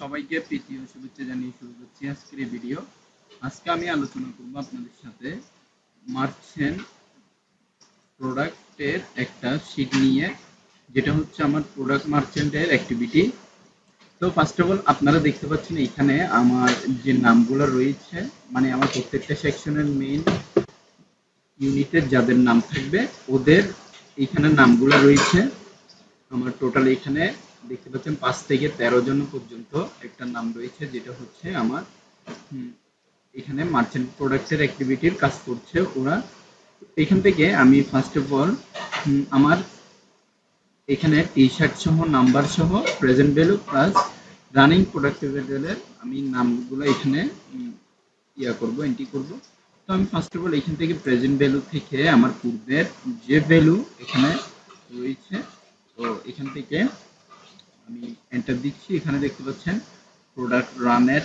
সবাইকে প্রীতি ও শুভেচ্ছা জানিয়ে শুরু করছি আজকের এই ভিডিও। আজকে আমি আলোচনা করব আপনাদের সাথে মার্চেন্ট প্রোডাক্টের একটা শিট নিয়ে, যেটা হচ্ছে আমার প্রোডাক্ট মার্চেন্টের অ্যাক্টিভিটি তো ফার্স্ট অফ অল আপনারা দেখতে পাচ্ছেন এখানে আমার যে নামগুলো রয়েছে মানে আমার প্রত্যেকটা সেকশনের মেইন ইউনিটের যাদের নাম থাকবে, ওদের এখানে নামগুলো রয়েছে। আমার টোটাল এখানে দেখতে পাচ্ছেন, পাঁচ থেকে তেরো জন পর্যন্ত একটা নাম রয়েছে, যেটা হচ্ছে আমার এখানে মার্চেন্ট প্রোডাক্টের অ্যাক্টিভিটির কাজ করছে ওরা। এখান থেকে আমি ফার্স্ট অফ অল আমার এখানে টি শার্ট সহ নাম্বার সহ present value plus running productive ভ্যালুর আমি নামগুলো এখানে ইয়া করব এন্ট্রি করব। তো আমি ফার্স্ট অফ অল এখান থেকে প্রেজেন্ট ভ্যালু থেকে আমার পূর্বের যে ভ্যালু এখানে রয়েছে, তো এখান থেকে আমি এন্টার দিচ্ছি। এখানে দেখতে পাচ্ছেন প্রোডাক্ট রানের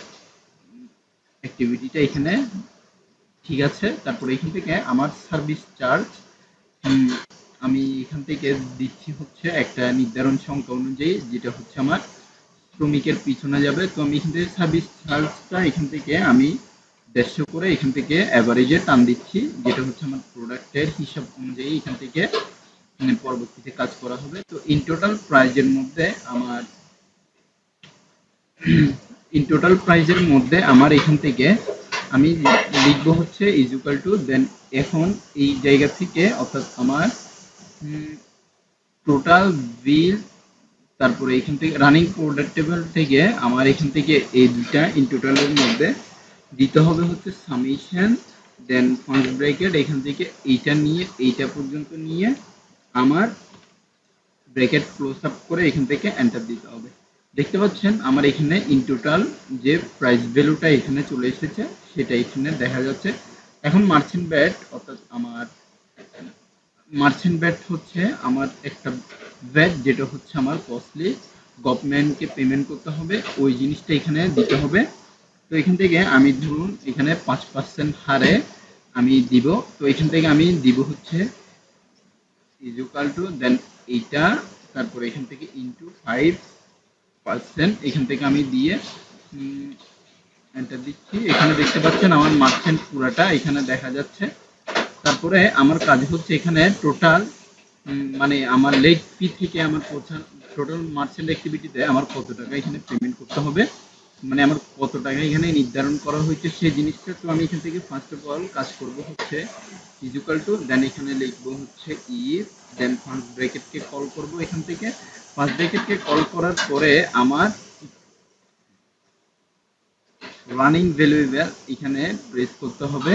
অ্যাক্টিভিটিটা এখানে ঠিক আছে। তারপরে এখান থেকে আমার সার্ভিস চার্জ আমি এখান থেকে দিচ্ছি হচ্ছে একটা নির্ধারণ সংখ্যা অনুযায়ী, যেটা হচ্ছে আমার শ্রমিকের পিছনে যাবে। তো আমি এখান থেকে সার্ভিস চার্জটা এখান থেকে আমি দেড়শো করে এখান থেকে অ্যাভারেজে টান দিচ্ছি, যেটা হচ্ছে আমার প্রোডাক্টের হিসাব অনুযায়ী এখান থেকে পরবর্তীতে কাজ করা হবে। তো ইন টোটাল প্রাইজের মধ্যে আমার ইন টোটাল প্রাইজের মধ্যে আমার এখান থেকে আমি লিখব হচ্ছে ইজ ইকুয়াল টু দেন এখন এই জায়গা থেকে অর্থাৎ আমার টোটাল বিল তারপরে এখান থেকে রানিং প্রোডাক্টেবল থেকে আমার এখান থেকে এই দুইটা ইন টোটালের মধ্যে দিতে হবে হচ্ছে সামেশন দেন ফার্স্ট ব্র্যাকেট এখান থেকে এইটা নিয়ে, এইটা পর্যন্ত নিয়ে আমার ব্র্যাকেট ক্লোজ আপ করে এখান থেকে এন্টার দিতে হবে। দেখতে পাচ্ছেন আমার এখানে ইন টোটাল যে প্রাইস ভ্যালুটা এখানে চলে এসেছে, সেটা এখানে দেখা যাচ্ছে। এখন মার্চেন্ট ব্যাট অর্থাৎ আমার মার্চেন্ট ব্যাট হচ্ছে আমার একটা ব্যাট যেটা হচ্ছে আমার কস্টলি গভর্নমেন্টকে পেমেন্ট করতে হবে, ওই জিনিসটা এখানে দিতে হবে। তো এখান থেকে আমি ধরুন এখানে পাঁচ পার্সেন্ট হারে আমি দিব। তো এখান থেকে আমি দিব হচ্ছে ইজুকাল টু দেন এইটা তারপরে এখান থেকে ইনটু ফাইভ পার্সেন্ট এখান থেকে আমি দিয়ে এন্টার দিচ্ছি। এখানে দেখতে পাচ্ছেন আমার মার্চেন্ট পুরাটা এখানে দেখা যাচ্ছে। তারপরে আমার কাজ হচ্ছে এখানে টোটাল মানে আমার লেট ফি থেকে আমার টোটাল মার্চেন্ট অ্যাক্টিভিটিতে আমার কত টাকা এখানে পেমেন্ট করতে হবে? মানে আমার কত টাকা এখানে নির্ধারণ করা হয়েছে সেই জিনিসটা তো আমি এখান থেকে ফার্স্ট অফ অল কাজ করব হচ্ছে ইজুকাল টু দেন এখানে লিখব হচ্ছে ইফ দেন ফার্স্ট ব্র্যাকেটকে কল করব এখান থেকে। ফার্স্ট ব্র্যাকেটকে কল করার পরে আমার রানিং ভ্যালুয়েবল এখানে ব্রেস করতে হবে।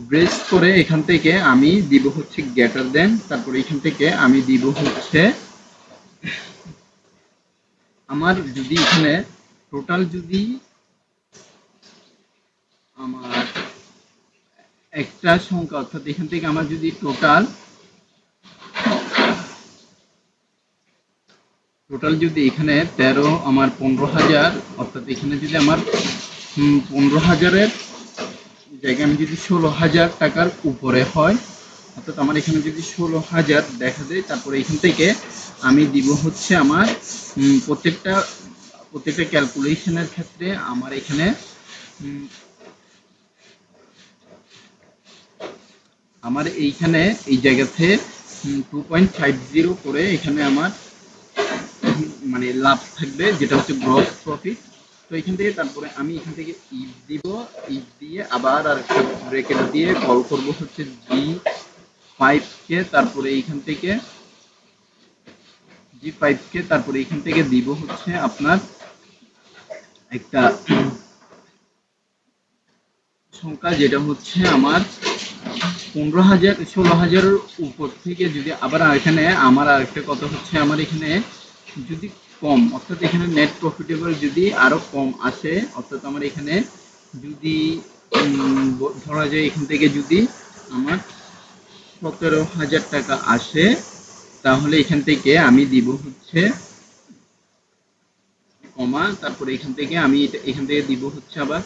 ব্রেস করে এখান থেকে আমি দিব হচ্ছে গ্যাটার দেন তারপরে এখান থেকে আমি দিব হচ্ছে আমার যদি এখানে টোটাল যদি আমার একটা সংখ্যা, অর্থাৎ এখান থেকে আমার যদি টোটাল টোটাল যদি এখানে তেরো, আমার পনেরো হাজার, অর্থাৎ এখানে যদি আমার পনেরো হাজারের জায়গায় আমি যদি ষোলো হাজার টাকার উপরে হয়, অর্থাৎ আমার এখানে যদি ষোলো হাজার দেখা যায় তারপরে এখান থেকে আমি দিব হচ্ছে আমার প্রত্যেকটা প্রত্যেকটা ক্যালকুলেশনের ক্ষেত্রে আমার এখানে আমার এইখানে, এই জায়গাতে টু পয়েন্ট ফাইভ জিরো করে এখানে আমার মানে লাভ থাকবে, যেটা হচ্ছে গ্রস প্রফিট তো এখান থেকে তারপরে আমি এখান থেকে ইফ দিব ইফ দিয়ে আবার আর একটা ব্রেকেট দিয়ে কল করব হচ্ছে জি ফাইভকে তারপরে এইখান থেকে জি ফাইভকে তারপরে এখান থেকে দিব হচ্ছে আপনার একটা সংখ্যা যেটা হচ্ছে আমার পনেরো হাজার, ষোলো হাজারের উপর থেকে যদি আবার এখানে আমার আরেকটা কথা হচ্ছে আমার এখানে যদি কম, অর্থাৎ এখানে নেট প্রফিটেবল যদি আরও কম আসে, অর্থাৎ আমার এখানে যদি ধরা যায় এখান থেকে যদি আমার সতেরো হাজার টাকা আসে, তাহলে এখান থেকে আমি দিব হচ্ছে কমা, তারপরে এখান থেকে আমি এখান থেকে দিব হচ্ছে আবার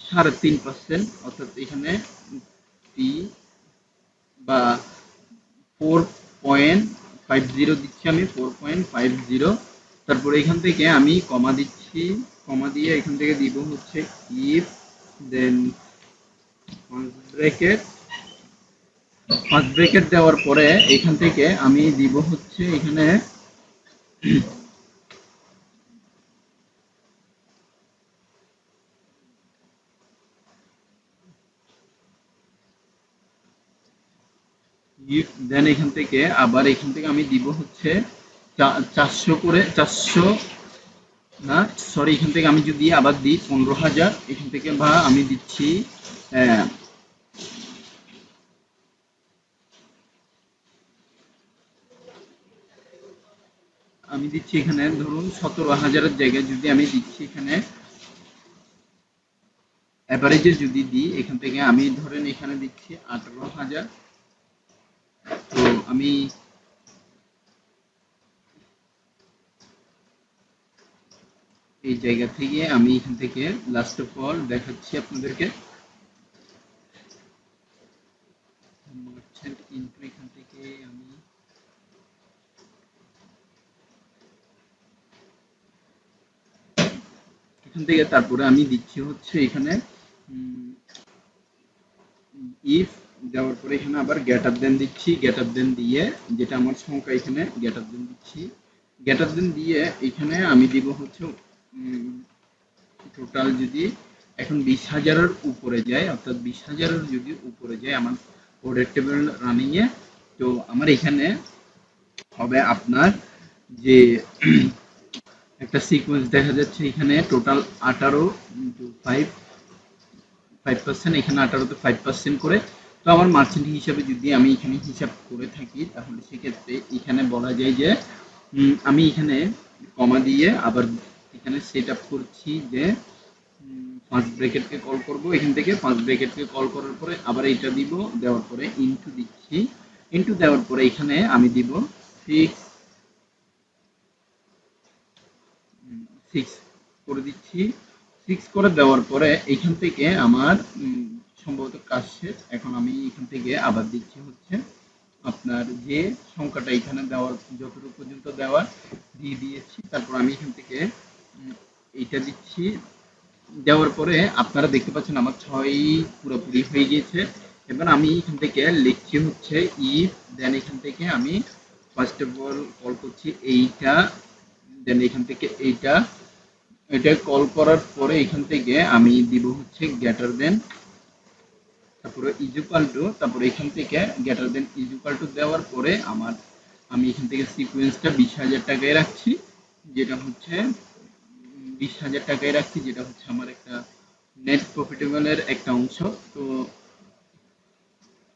সাড়ে তিন পার্সেন্ট অর্থাৎ এখানে টি বা ফোর পয়েন্ট ফাইভ জিরো দিচ্ছি আমি ফোর পয়েন্ট ফাইভ জিরো তারপরে এখান থেকে আমি কমা দিচ্ছি, কমা দিয়ে এখান থেকে দিব হচ্ছে if then bracket first bracket দেওয়ার পরে এখান থেকে আমি দিব হচ্ছে এখানে দেন এখান থেকে আবার এখান থেকে আমি দিব হচ্ছে চারশো করে, চারশো, না সরি এখান থেকে আমি যদি আবার দিই পনেরো হাজার, এখান থেকে বা আমি দিচ্ছি আমি দিচ্ছি এখানে ধরুন সতেরো হাজারের জায়গায় যদি আমি দিচ্ছি এখানে অ্যাভারেজে যদি দিই, এখান থেকে আমি ধরেন এখানে দিচ্ছি আঠারো হাজার তো আমি এই জায়গা থেকে আমি এখান থেকে লাস্ট অফ অল দেখাচ্ছি আপনাদেরকে। আমি এখান থেকে তারপরে আমি দিচ্ছি হচ্ছে এখানে ইফ দেওয়ার পরে এখানে আবার গ্যাটার দেন দিচ্ছি গ্যাটার দেন দিয়ে যেটা আমার সংখ্যা এখানে গ্যাটার দেন দিচ্ছি। গ্যাটার দেন দিয়ে এখানে আমি দিব হচ্ছে টোটাল যদি এখন বিশ হাজারের উপরে যায়, অর্থাৎ বিশ হাজারের যদি উপরে যায় আমার কোডের টেবিল রানিং এ, তো আমার এখানে হবে আপনার যে একটা সিকোয়েন্স দেখা যাচ্ছে এখানে টোটাল আঠারো ফাইভ ফাইভ পার্সেন্ট এখানে আঠারোতে ফাইভ পার্সেন্ট করে তো আমার মার্চেন্ট হিসাবে যদি আমি এখানে হিসাব করে থাকি, তাহলে সেক্ষেত্রে এখানে বলা যায় যে আমি এখানে কমা দিয়ে আবার এখানে সেট আপ করছি যে পাঁচ ব্র্যাকেটকে কল করব। এখান থেকে পাঁচ ব্র্যাকেটকে কল করার পরে আবার এটা দিব, দেওয়ার পরে ইনটু দিচ্ছি। ইনটু দেওয়ার পরে এখানে আমি দিব সিক্স সিক্স করে দিচ্ছি। সিক্স করে দেওয়ার পরে এখান থেকে আমার সম্ভবত কাজ শেষ। এখন আমি এখান থেকে আবার দিচ্ছি হচ্ছে আপনার যে সংখ্যাটা এখানে দেওয়ার, যতটুকু পর্যন্ত দেওয়ার দিয়ে দিয়েছি, তারপর আমি এখান থেকে এইটা দিচ্ছি। দেওয়ার পরে আপনারা দেখতে পাচ্ছেন আমার ছয় পুরোপুরি হয়ে গিয়েছে। এবার আমি এখান থেকে লিখছি হচ্ছে ইফ দেন এখান থেকে আমি ফার্স্ট অফ অল কল করছি এইটা দেন এখান থেকে এইটা। এটা কল করার পরে এখান থেকে আমি দিব হচ্ছে গ্যাটার দেন তারপরে ইজুকাল টু তারপরে এখান থেকে গ্যাটার দেন ইজুকাল টু দেওয়ার পরে আমার, আমি এখান থেকে সিকোয়েন্সটা বিশ হাজার টাকায় রাখছি, যেটা হচ্ছে, বিশ হাজার টাকায় রাখছি, যেটা হচ্ছে আমার একটা নেট প্রফিটেবলের একটা অংশ। তো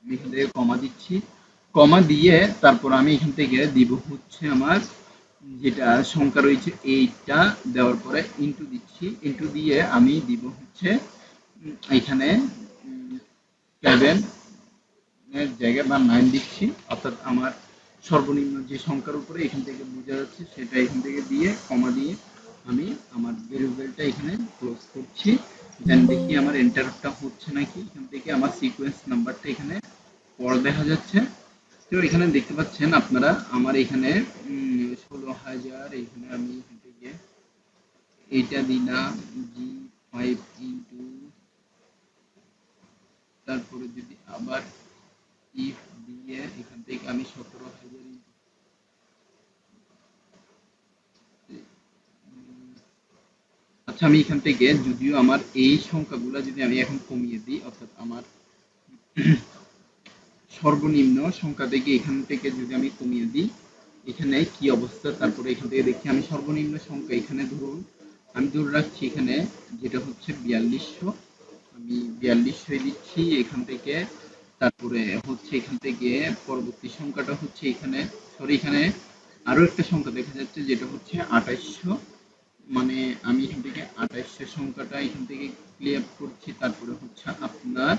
এখান থেকে কমা দিচ্ছি। কমা দিয়ে তারপর আমি এখান থেকে দিব হচ্ছে আমার যেটা সংখ্যা রয়েছে এইটা দেওয়ার পরে ইনটু দিচ্ছি। ইনটু দিয়ে আমি দিব হচ্ছে এখানে সেভেন জায়গায় বা নাইন দিচ্ছি অর্থাৎ আমার সর্বনিম্ন যে সংখ্যার উপরে এখান থেকে বোঝা যাচ্ছে সেটা এখান থেকে দিয়ে কমা দিয়ে আমি আমার ভেরিয়েবলটা এখানে ক্লোজ করছি। দেন দেখি আমার এন্টারটা হচ্ছে নাকি। এখান থেকে আমার সিকোয়েন্স নাম্বারটা এখানে পর দেখা যাচ্ছে। তো এখানে দেখতে পাচ্ছেন আপনারা, আমার এখানে ষোলো হাজার, এখানে আমি এখান থেকে এইটা দিলাম জি ফাইভ ইন্টু তারপরে যদি আবার ইফ দিয়ে এখান থেকে আমি সতেরো হাজার আচ্ছা আমি এখান থেকে যদিও আমার এই সংখ্যাগুলো যদি আমি এখন কমিয়ে দিই, অর্থাৎ আমার সর্বনিম্ন সংখ্যা থেকে এখান থেকে যদি আমি কমিয়ে দিই, এখানে কি অবস্থা? তারপরে এখান থেকে দেখি আমি সর্বনিম্ন সংখ্যা এখানে ধরুন, আমি ধরে রাখছি এখানে যেটা হচ্ছে বিয়াল্লিশশো। আমি বিয়াল্লিশশো দিচ্ছি এখান থেকে। তারপরে হচ্ছে এখান থেকে পরবর্তী সংখ্যাটা হচ্ছে এখানে সরি এখানে আরও একটা সংখ্যা দেখা যাচ্ছে যেটা হচ্ছে আঠাইশশো। মানে আমি এখান থেকে আঠাইশশো সংখ্যাটা এখান থেকে ক্লিয়ার করছি, তারপরে হচ্ছে আপনার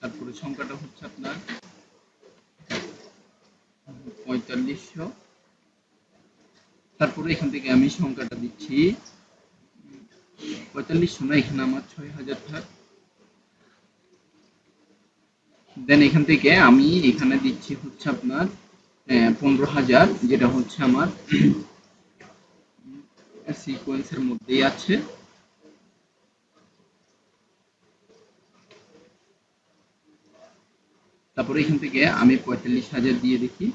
তারপরে সংখ্যাটা হচ্ছে আপনার পঁয়তাল্লিশশো। তারপরে এখান থেকে আমি সংখ্যাটা দিচ্ছি। পঁয়তাল্লিশ না এখানে আমার ছয় হাজার থাক দেন এখান থেকে আমি এখানে দিচ্ছি হচ্ছে আপনার পনেরো হাজার, যেটা হচ্ছে আমার সিকোয়েন্সের মধ্যেই আছে। তারপরে এখান থেকে আমি পঁয়তাল্লিশ হাজার দিয়ে দেখি।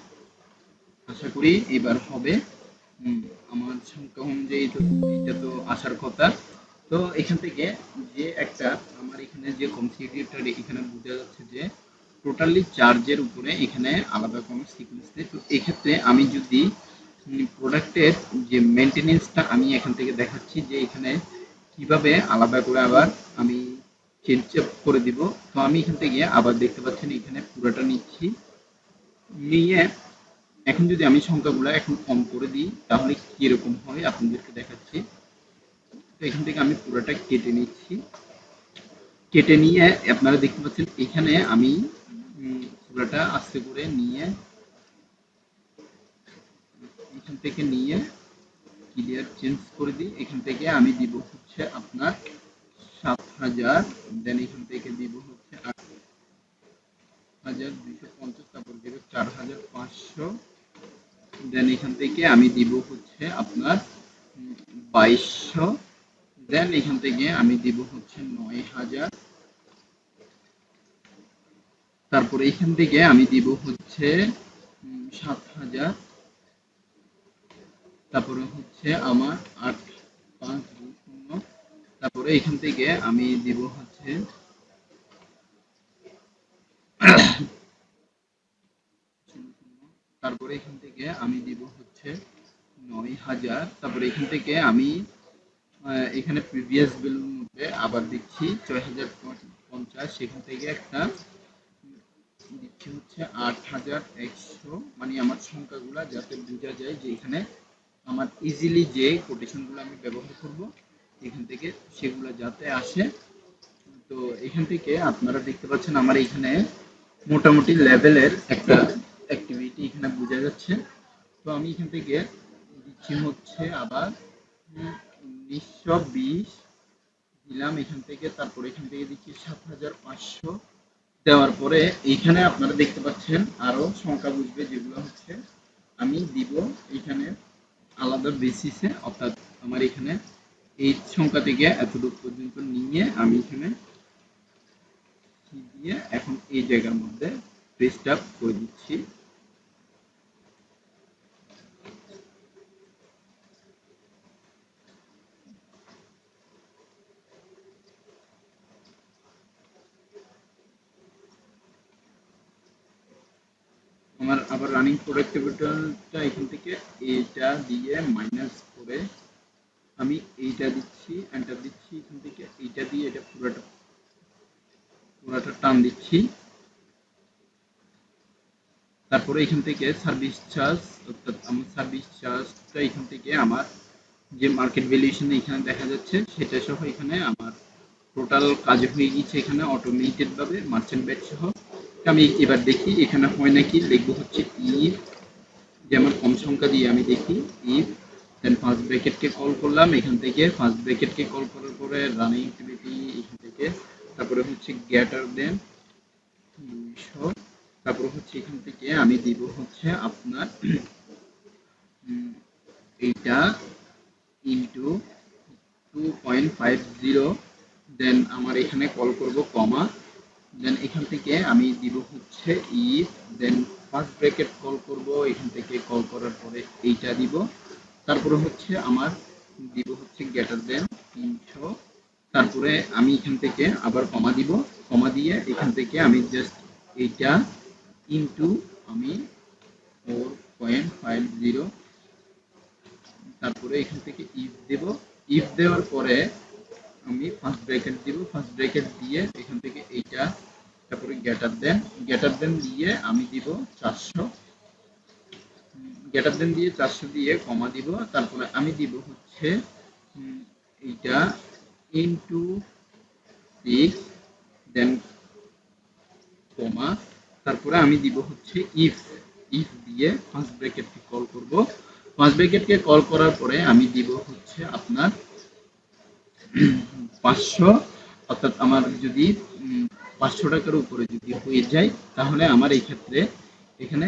আশা করি এবার হবে। আমার সংখ্যা অনুযায়ী তো এটা তো আসার কথা। তো এখান থেকে যে একটা আমার এখানে যে কম্পিউটার এখানে বোঝা যাচ্ছে যে টোটালি চার্জের উপরে এখানে আলাদা কোনো সিকোয়েন্স নেই। তো এক্ষেত্রে আমি যদি প্রোডাক্টের যে মেনটেনেন্সটা আমি এখান থেকে দেখাচ্ছি যে এখানে কীভাবে আলাদা করে আবার আমি চেঞ্জ করে দিব। তো আমি এখান থেকে আবার দেখতে পাচ্ছেন এখানে পুরোটা নিচ্ছি। নিয়ে এখন যদি আমি সংখ্যাগুলো এখন কম করে দিই, তাহলে কীরকম হয় আপনাদেরকে দেখাচ্ছি। তো এখান থেকে আমি পুরোটা কেটে নিচ্ছি। কেটে নিয়ে আপনারা দেখতে পাচ্ছেন, এখানে আমি পুরোটা আস্তে করে নিয়ে, এখান থেকে নিয়ে ক্লিয়ার চেঞ্জ করে দিই। এখান থেকে আমি দিব হচ্ছে আপনার সাত হাজার দেন এখান থেকে দিব হচ্ছে আট হাজার দুইশো পঞ্চাশ, তারপর দেবে চার হাজার পাঁচশো। দেন এখান থেকে আমি দিব হচ্ছে আপনার বাইশশো। দেন এখান থেকে আমি দিব হচ্ছে নয় হাজার তারপরে এখান থেকে আমি দিব হচ্ছে সাত হাজার তারপরে হচ্ছে আমার আট পাঁচ দুই শূন্য। তারপরে এখান থেকে আমি দিব হচ্ছে তারপরে এখান থেকে আমি দিব হচ্ছে নয় হাজার। তারপরে এখান থেকে আমি এখানে প্রিভিয়াস বিলের মধ্যে আবার দিচ্ছি ছয় হাজার পঞ্চাশ। সেখান থেকে একটা দিচ্ছি হচ্ছে আট হাজার একশো। মানে আমার সংখ্যাগুলা যাতে বোঝা যায় যে এখানে আমার ইজিলি যে কোটেশনগুলো আমি ব্যবহার করব, এখান থেকে সেগুলো যাতে আসে। তো এখান থেকে আপনারা দেখতে পাচ্ছেন আমার এখানে মোটামুটি লেভেলের একটা অ্যাক্টিভিটি এখানে বোঝা যাচ্ছে। তো আমি এখান থেকে দিচ্ছি হচ্ছে আবার উনিশশো বিশ দিলাম এখান থেকে, তারপর এখান থেকে দিচ্ছি সাত হাজার পাঁচশো। দেওয়ার পরে এইখানে আপনারা দেখতে পাচ্ছেন আরও সংখ্যা বুঝবে, যেগুলো হচ্ছে আমি দিব এখানে আলাদা বেসিসে অর্থাৎ আমার এখানে এই সংখ্যা থেকে এতটুকু পর্যন্ত নিয়ে আমি এখানে দিয়ে এখন এই জায়গার মধ্যে আপ করে দিচ্ছি। আমার আবার রানিং প্রোডাক্ট ক্যাপিটালটা এখান থেকে এইটা দিয়ে মাইনাস করে আমি এইটা দিচ্ছি এন্টার দিচ্ছি এখান থেকে, এইটা দিয়ে এটা পুরোটা পুরোটা টান দিচ্ছি। তারপরে এখান থেকে সার্ভিস চার্জ অর্থাৎ আমার সার্ভিস চার্জটা এখান থেকে আমার যে মার্কেট ভ্যালুয়েশন এখানে দেখা যাচ্ছে, সেটা সহ এখানে আমার টোটাল কাজ হয়ে গিয়েছে এখানে অটোমেটেড ভাবে মার্চেন্ট ব্যাট সহ। আমি এবার দেখি, এখানে হয় নাকি? লিখব হচ্ছে ইফ যেমন কম সংখ্যা দিয়ে আমি দেখি ইফ দেন ফার্স্ট ব্র্যাকেটকে কল করলাম, এখান থেকে ফার্স্ট ব্র্যাকেটকে কল করার পরে রানিং অ্যাক্টিভিটি এখান থেকে, তারপরে হচ্ছে গ্যাটার দেন দুইশো তারপর হচ্ছে এখান থেকে আমি দিব হচ্ছে আপনার এইটা into two point five zero then আমার এখানে কল করব কমা দেন এখান থেকে আমি দিব হচ্ছে if then first bracket call করব, এখান থেকে কল করার পরে এইটা দিব, তারপরে হচ্ছে আমার দিব হচ্ছে গ্রেটার দেন তিনশো তারপরে আমি এখান থেকে আবার কমা দিব কমা দিয়ে এখান থেকে আমি জাস্ট এইটা ইনটু আমি ফোর পয়েন্ট ফাইভ জিরো তারপরে এখান থেকে ইফ দেব। ইফ দেওয়ার পরে আমি ফার্স্ট ব্র্যাকেট দিব। ফার্স্ট ব্র্যাকেট দিয়ে এখান থেকে এইটা, তারপরে গ্রেটার দেন। গ্রেটার দেন দিয়ে আমি দিব চারশো। গ্রেটার দেন দিয়ে চারশো দিয়ে কমা দিব। তারপরে আমি দিব হচ্ছে এইটা ইনটু সিক্স দেন কমা তারপরে আমি দিব হচ্ছে ইফ ইফ দিয়ে ফার্স্ট ব্র্যাকেটকে কল করব। ফার্স্ট ব্র্যাকেটকে কল করার পরে আমি দিব হচ্ছে আপনার পাঁচশো, অর্থাৎ আমার যদি পাঁচশো টাকার উপরে যদি হয়ে যায়, তাহলে আমার এই ক্ষেত্রে এখানে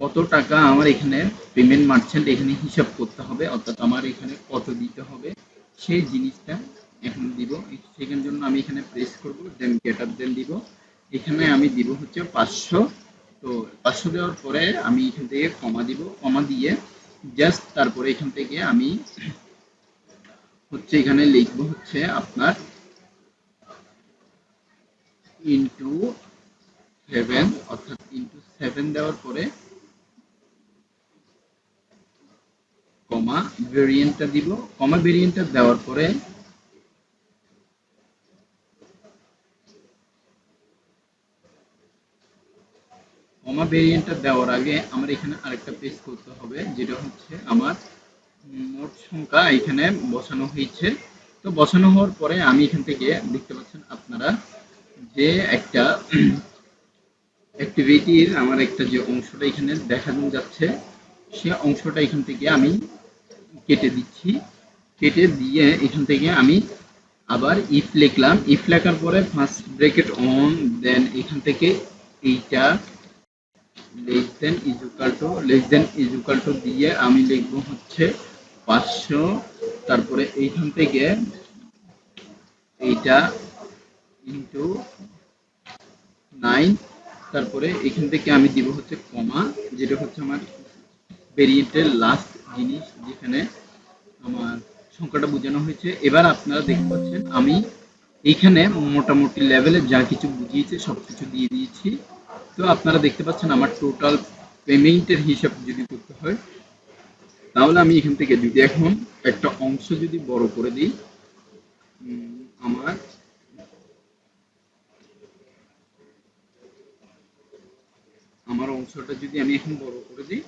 কত টাকা আমার এখানে পেমেন্ট মার্চেন্ট এখানে হিসাব করতে হবে, অর্থাৎ আমার এখানে কত দিতে হবে, সেই জিনিসটা এখন দিব। সেখান জন্য আমি এখানে প্রেস করব দেন গেট আপ দেন দিব। এখানে আমি দিব হচ্ছে পাঁচশো। তো পাঁচশো দেওয়ার পরে আমি এখান থেকে কমা দিব। কমা দিয়ে জাস্ট তারপরে এখান থেকে আমি হচ্ছে এখানে লিখব হচ্ছে আপনার ইন্টু সেভেন অর্থাৎ ইন্টু সেভেন দেওয়ার পরে কমা ভেরিয়েন্টটা দিব। কমা ভেরিয়েন্টটা দেওয়ার পরে কমা ভেরিয়েন্টটা দেওয়ার আগে আমার এখানে আরেকটা পেজ করতে হবে, যেটা হচ্ছে আমার মোট সংখ্যা এখানে বসানো হয়েছে। তো বসানো হওয়ার পরে আমি এখান থেকে দেখতে পাচ্ছেন আপনারা যে একটা অ্যাক্টিভিটির আমার একটা যে অংশটা এখানে দেখানো যাচ্ছে, সে অংশটা এখান থেকে আমি কেটে দিচ্ছি। কেটে দিয়ে এখান থেকে আমি আবার ইফ লিখলাম। ইফ লেখার পরে ফার্স্ট ব্রেকেট অন দেন এখান থেকে এইটা less than equal to less than equal to দিয়ে আমি লিখব হচ্ছে পাঁচশো। তারপরে এইখান থেকে এইটা ইন্টু নাইন তারপরে এখান থেকে আমি দিব হচ্ছে কমা যেটা হচ্ছে আমার ভেরিয়েন্টের লাস্ট জিনিস, যেখানে আমার সংখ্যাটা বোঝানো হয়েছে। এবার আপনারা দেখতে পাচ্ছেন, আমি এইখানে মোটামুটি লেভেলে যা কিছু বুঝিয়েছে সব কিছু দিয়ে দিয়েছি। তো আপনারা দেখতে পাচ্ছেন আমার টোটাল পেমেন্টের হিসাব যদি করতে হয়, তাহলে আমি এখান থেকে যদি এখন একটা অংশ যদি বড় করে দিই আমার আমার অংশটা যদি আমি এখন বড় করে দিই,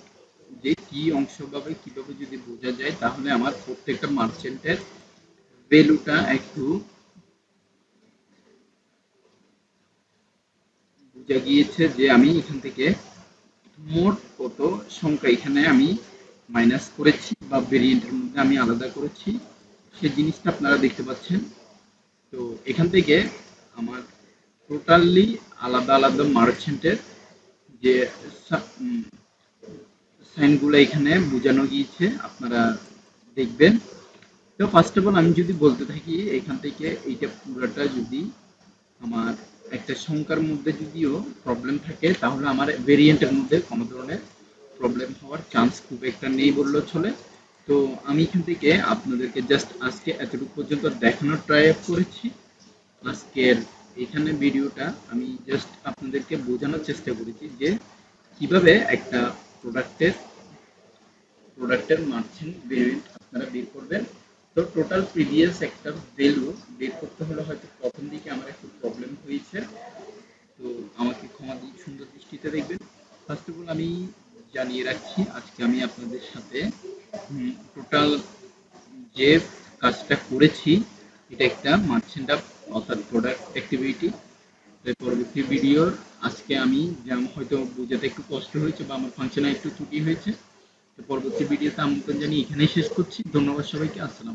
যে কি অংশ ভাবে কীভাবে যদি বোঝা যায়, তাহলে আমার প্রত্যেকটা মার্চেন্টের ভ্যালুটা একটু বোঝা গিয়েছে যে আমি এখান থেকে মোট কত সংখ্যা এখানে আমি মাইনাস করেছি বা ভেরিয়েন্টের মধ্যে আমি আলাদা করেছি সেই জিনিসটা আপনারা দেখতে পাচ্ছেন। তো এখান থেকে আমার টোটালি আলাদা আলাদা মার্চেন্টের যে সাইনগুলো এখানে বোঝানো গিয়েছে, আপনারা দেখবেন। তো ফার্স্ট অফ অল আমি যদি বলতে থাকি, এখান থেকে এইটা পুরোটা যদি আমার একটা সংখ্যার মধ্যে যদিও প্রবলেম থাকে, তাহলে আমার ভেরিয়েন্টের মধ্যে কোনো ধরনের প্রবলেম হওয়ার চান্স খুব একটা নেই বললেও চলে। তো আমি এখান থেকে আপনাদেরকে জাস্ট আজকে এতটুকু পর্যন্ত দেখানোর ট্রাই করেছি। আজকের এখানে ভিডিওটা আমি জাস্ট আপনাদেরকে বোঝানোর চেষ্টা করেছি যে কীভাবে একটা প্রোডাক্টের প্রোডাক্টের মার্চেন্ট ভেরিয়েন্ট আপনারা বের করবেন। তো টোটাল প্রিভিয়াস একটা ভ্যালু বের করতে হলে হয়তো প্রথম দিকে আমার একটু প্রবলেম হয়েছে তো আমাকে ক্ষমা সুন্দর দৃষ্টিতে দেখবেন। ফার্স্ট অফ অল আমি জানিয়ে রাখছি, আজকে আমি আপনাদের সাথে টোটাল যে কাজটা করেছি, এটা একটা মার্চেন্ট আপ অর্থাৎ প্রোডাক্ট অ্যাক্টিভিটি পরবর্তী ভিডিওর আজকে আমি যেমন হয়তো বোঝাতে একটু কষ্ট হয়েছে বা আমার ফাংশনে একটু ত্রুটি হয়েছে, তো পরবর্তী ভিডিওতে আমন্ত্রণ জানিয়ে এখানেই শেষ করছি। ধন্যবাদ সবাইকে, আসসালামু